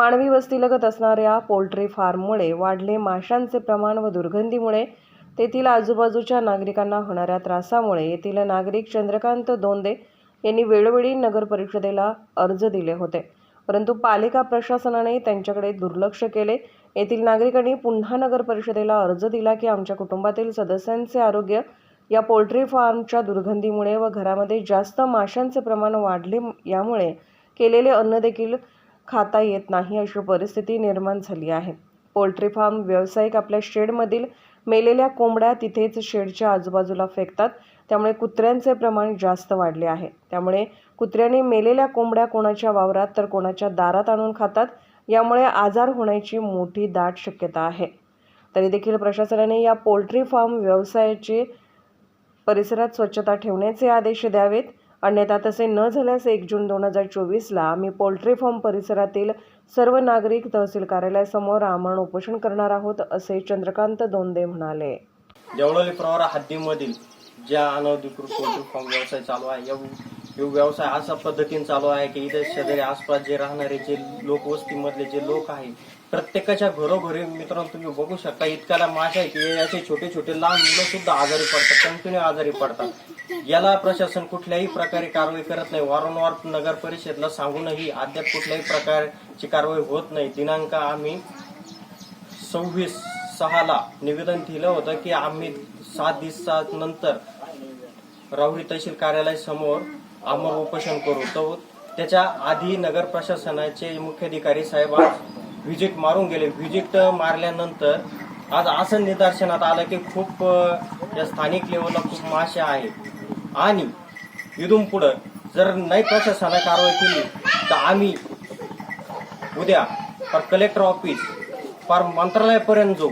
मानवी वस्तीलगत असणाऱ्या पोल्ट्री फार्ममुळे वाढले माशांचे प्रमाण व दुर्गंधीमुळे तेथील आजूबाजूच्या नागरिकांना होणाऱ्या त्रासामुळे येथील नागरिक चंद्रकांत दोंदे यांनी वेळोवेळी नगर परिषदेला अर्ज दिले होते. परंतु पालिका प्रशासनाने त्यांच्याकडे दुर्लक्ष केले. येथील नागरिकांनी पुन्हा नगर परिषदेला अर्ज दिला की आमच्या कुटुंबातील सदस्यांचे आरोग्य या पोल्ट्री फार्मच्या दुर्गंधीमुळे व घरामध्ये जास्त माशांचे प्रमाण वाढले यामुळे केलेले अन्न देखील खाता येत नाही अशी परिस्थिती निर्माण झाली आहे. पोल्ट्री फार्म व्यावसायिक आपल्या शेडमधील मेलेल्या कोंबड्या तिथेच शेडच्या आजूबाजूला फेकतात. त्यामुळे कुत्र्यांचे प्रमाण जास्त वाढले आहे. त्यामुळे कुत्र्याने मेलेल्या कोंबड्या कोणाच्या वावरात तर कोणाच्या दारात आणून खातात. यामुळे आजार होण्याची मोठी दाट शक्यता आहे. तरी देखील प्रशासनाने या पोल्ट्री फार्म व्यवसायाचे परिसरात स्वच्छता ठेवण्याचे आदेश द्यावेत. अन्यथा तसे न झाल्यास एक जून दोन हजार चोवीसला आम्ही पोल्ट्री फार्म परिसरातील सर्व नागरिक तहसील कार्यालयासमोर आमरण उपोषण करणार आहोत असे चंद्रकांत दोंदे म्हणाले. देवळाली प्रवरा हद्दीमधील ज्या अनधिकृत पोल्ट्री फार्म व्यवसाय चालू आहे या यो व्यवसाय अशा पद्धतीने चालू आहे की इथे शेजारी आसपास जे राहणारे जे लोकवस्तीमधले जे लोक आहे प्रत्येकाच्या घरोघरी मित्रांनो तुम्ही बघू शकता इतक्याला माशा आहे की असे छोटे छोटे लहान मुलं सुद्धा आजारी पडतात कंटिन्यू आजारी पडतात. याला प्रशासन कुठल्याही प्रकारे कारवाई करत नाही. वारंवार नगर परिषदला सांगूनही अद्याप कुठल्याही प्रकारची कारवाई होत नाही. दिनांक आम्ही सव्वीस सहाला निवेदन दिलं होतं की आम्ही सात दिवसानंतर राहुरी तहसील कार्यालय आम्हाला उपोषण करू. तर त्याच्या आधी नगर प्रशासनाचे मुख्याधिकारी साहेब आज व्हिजिट मारून गेले. व्हिजिट मारल्यानंतर आज असं निदर्शनात आलं की खूप या स्थानिक लेवलला खूप माशा आहेत. आणि इथून पुढं जर नाही प्रशासनाने कारवाई केली तर आम्ही उद्या पर कलेक्टर ऑफिस पर मंत्रालयापर्यंत जाऊ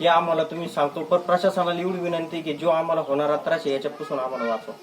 हे आम्हाला तुम्ही सांगतो. पण प्रशासनाला एवढी विनंती की जो आम्हाला होणारा त्रास आहे याच्यापासून आम्हाला वाचवा.